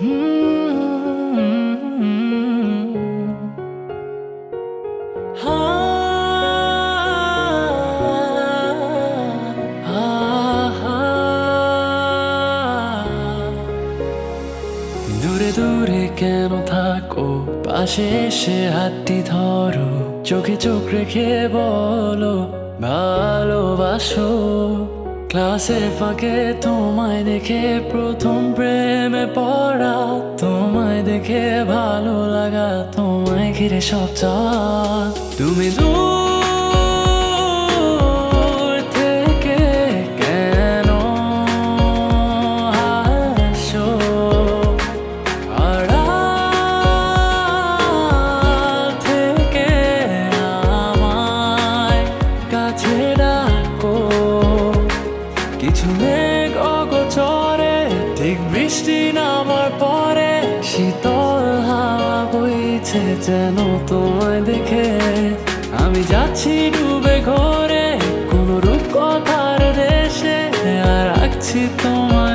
Mm-hmm. Ah, ah, ah. দূরে দূরে কেন থাকো? পাশে এসে হাতটি ধরো। চোখে চোখ রেখে বলো ভালোবাসো। ক্লাসের ফাঁকে তোমায় দেখে প্রথম প্রেমে পড়া, তোমায় দেখে ভালো লাগা, তোমায় ঘিরে সব চা তুমি দূর কিছু মেঘ অগোচরে, ঠিক বৃষ্টি নামার পরে শীতল হাওয়া বইছে যেন তোমায় দেখে। আমি যাচ্ছি ডুবে ঘরে, কোন রূপ কথার দেশে, আর রাখছি তোমায়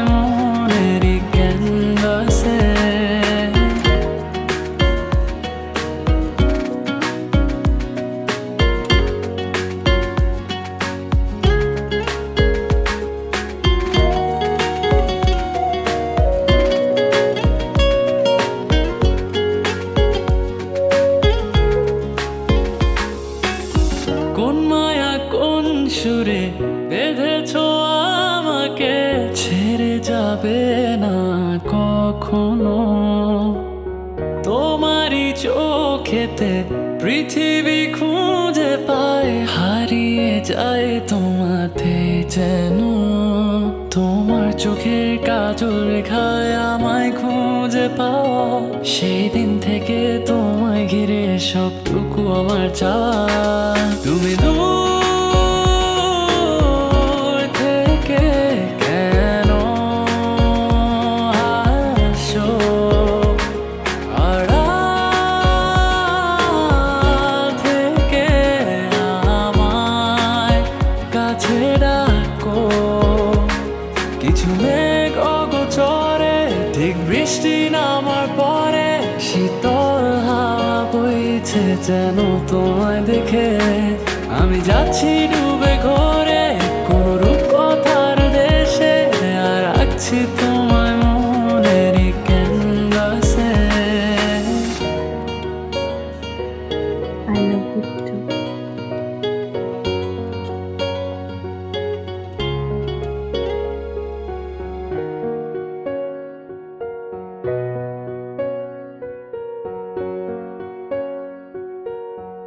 সুরে বেঁধেছ আমাকে, ছেড়ে যাবে না কখনো। তোমারই চোখেতে পৃথিবী খুঁজে পায়, হারিয়ে যায় তোমাতে যেন। তোমার চোখের কাজল রেখায় আমায় খুঁজে পাও সেই দিন থেকে তোমায় ঘিরে সবটুকু আমার চা তুমি বৃষ্টি নামার পরে শীতল হাওয়া বইছে যেন তোমায় দেখে। আমি যাচ্ছি ডুবে ঘরে কোন রূপ কথার দেশে, আর রাখছি